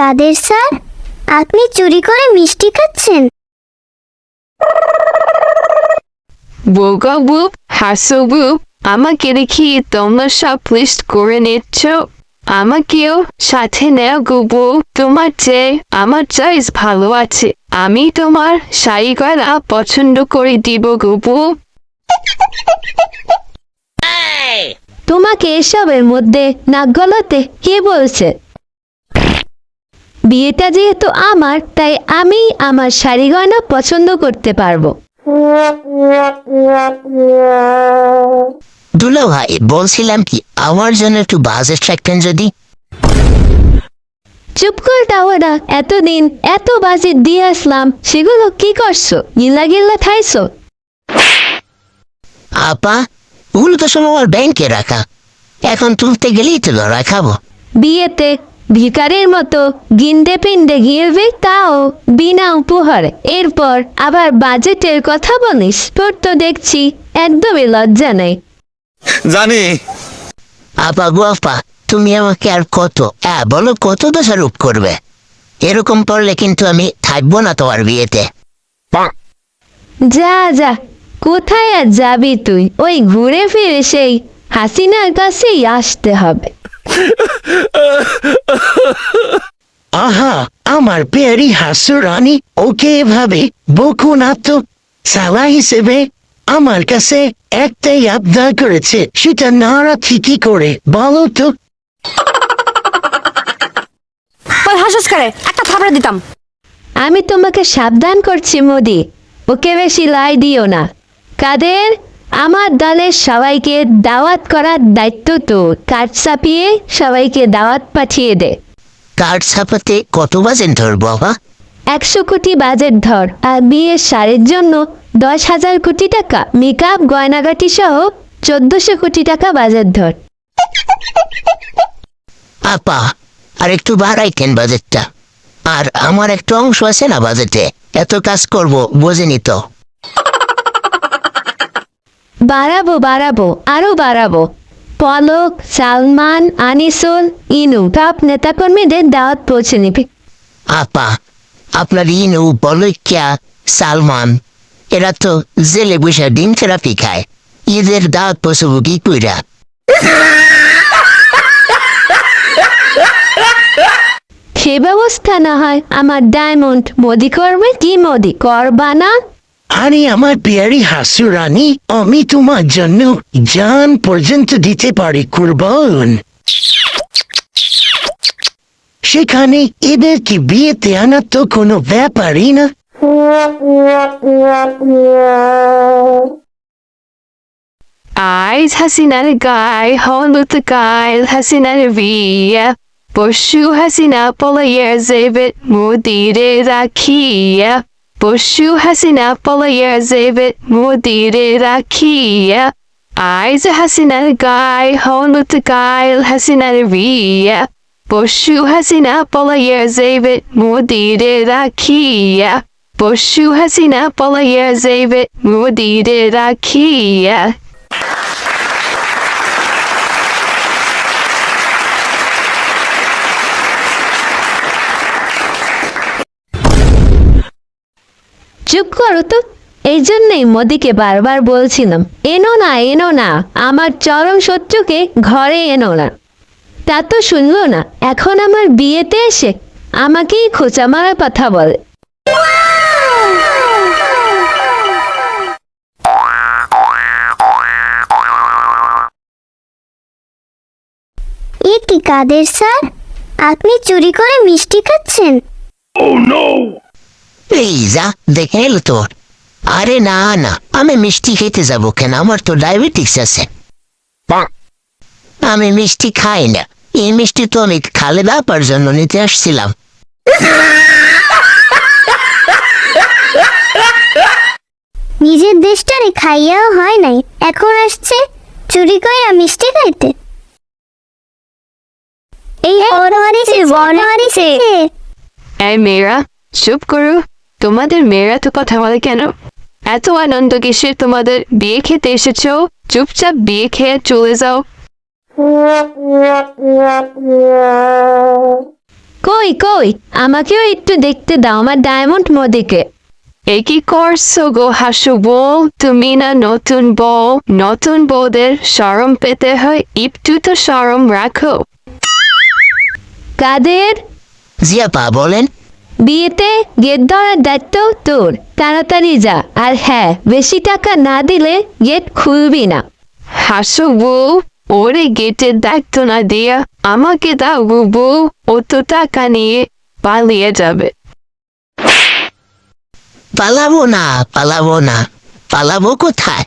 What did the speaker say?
কাদের sir? আপনি চুরি করে মিষ্টি খাচ্ছেন। বোগা বুপ হাসো বুপ আমাকে দেখি তোমরা সব লিস্ট করে নিচ্ছ। আমাকেও সাথে নেও গুবু তোমার চেয়ে আমার চয়েস ভালো আছে। আমি তোমার শাড়ি গলা পছন্দ করে দিব গুবু তোমাকে এসবের মধ্যে নাক গলাতে কে বলছে? বিয়েটা যেহেতু আমার তাই আমি আমার শাড়ি গয়না পছন্দ করতে পারব। দুলা ভাই বলছিলাম কি আমার জন্য একটু বাজেট রাখতেন যদি? চুপ করে টাওয়ারা এতদিন এত বাজেট দিয়ে আসলাম সেগুলো কি করছ? গিল্লা গিল্লা খাইছো? আপা ওগুলো তো সব আমার ব্যাংকে রাখা। এখন তুলতে গেলেই তো লড়াই খাব। বিয়েতে ভিকারের মতো গিন্ডে পিন্ডে গিলবে তাও বিনা উপহার। এরপর আবার বাজেটের কথা বলিস তোর তো দেখছি একদমই লজ্জা নেই। জানি। আপা গো আপা তুমি আমাকে আর কত হ্যাঁ বলো কত দোষারোপ করবে? এরকম পড়লে কিন্তু আমি থাকব না তোমার বিয়েতে। যা যা কোথায় আর যাবি তুই? ওই ঘুরে ফিরে সেই হাসিনার কাছেই আসতে হবে। আহা আমার পেয়ারি হাসু রানী ওকে এভাবে বকু না তো। সালা হিসেবে আমার কাছে একটাই আবদার করেছে সেটা নারা ঠিকই করে বলো তো। ওই হাসুস করে একটা থাপড়ে দিতাম। আমি তোমাকে সাবধান করছি মোদি। ওকে বেশি লাই দিও না। কাদের? আমার দলের সবাইকে দাওয়াত করার দায়িত্ব তো। কাঠ চাপিয়ে সবাইকে দাওয়াত পাঠিয়ে দে। কার্ড ছাপাতে কত বাজেট ধরবো বাবা? একশো কোটি বাজেট ধর। আর বিয়ের সারের জন্য দশ হাজার কোটি টাকা। মেকআপ গয়নাগাটি সহ চোদ্দশো কোটি টাকা বাজেট ধর। আপা আর একটু বাড়াইতেন বাজেটটা? আর আমার একটু অংশ আছে না বাজেটে? এত কাজ করব বোঝেনি তো। বাড়াবো বাড়াবো আরও বাড়াবো। পলক সালমান আনিসুল ইনু টপ নেতাকর্মীদের দাওয়াত পৌঁছে নিবি। আপা আপনার ইনু বলৈক্যা সালমান এরা তো জেলে বসে ডিম থেরাপি খায়। ঈদের দাঁত পশুবু কি কইরা? সে ব্যবস্থা না হয় আমার ডায়মন্ড মোদি করবে কি মোদি করবা না? আরে আমার পেয়ারি হাসু রানী, আমি তোমার জন্য জান পর্যন্ত দিতে পারি কুরবান। সেখানে এদেরকে বিয়েতে আনা তো কোনো ব্যাপারই না। আইজ হাসিনার গায়ে হলুদ গায়ে হাসিনার বিয়ে। পশু হাসিনা পলাইয়ের জেবেট মুদিরে রাখিয়া। পশু হাসিনা পলাইয়ের জেবেট মুদিরে রাখিয়া আইজ হাসিনার গায়ে হলুদ গায়ে হাসিনার বিয়ে পশু হাসিনা পলাইয়ের জেবেট মুদিরে রাখিয়া পশু হাসিনা পলাইয়ের জেবেট মুদিরে রাখিয়া চুপ করো তো। এই জন্যই মোদিকে বারবার বলছিলাম এনো না এনো না আমার চরম শত্রুকে ঘরে এনো না। তা তো শুনলো না এখন আমার বিয়েতে এসে আমাকেই খোঁচা মারার কথা বলে। এ কি কাদের স্যার? আপনি চুরি করে মিষ্টি খাচ্ছেন? এই যা দেখে এলো তো আরে না না আমি মিষ্টি খেতে যাব কেন? আমার তো ডায়াবেটিক্স আছে। আমি মিষ্টি খাই না। এই মিষ্টি তো আমি খালে ব্যাপার জন্য নিতে আসছিলাম। নিজের দেশটারে খাইয়াও হয় নাই। এখন আসছে চুরি করে মিষ্টি খাইতে। এই বনমারিছে বনমারিছে এই মেয়েরা চুপ করো। তোমাদের মেয়েরা তো কথা বলে কেন? এত আনন্দ কিসে তোমাদের? বিয়ে খেতে এসেছ? চুপচাপ বিয়ে খেয়ে চলে যাও। কই কই আমাকেও একটু দেখতে দাও আমার ডায়মন্ড মোদিকে। এ কি করছ গো হাসু বউ? তুমি না নতুন বউ। নতুন বউদের সরম পেতে হয় একটু তো সরম রাখো। কাদের? জিয়াপা বলেন। বিয়েতে গেট ধরার দায়িত্ব তোর। তাড়াতাড়ি যা। আর হ্যাঁ বেশি টাকা না দিলে গেট খুলবি না। হাসু বউ ওরে গেটের দায়িত্ব না দিয়া আমাকে দাও বউ অত টাকা নিয়ে পালিয়ে যাবে। পালাবো না পালাবো না। পালাবো কোথায়?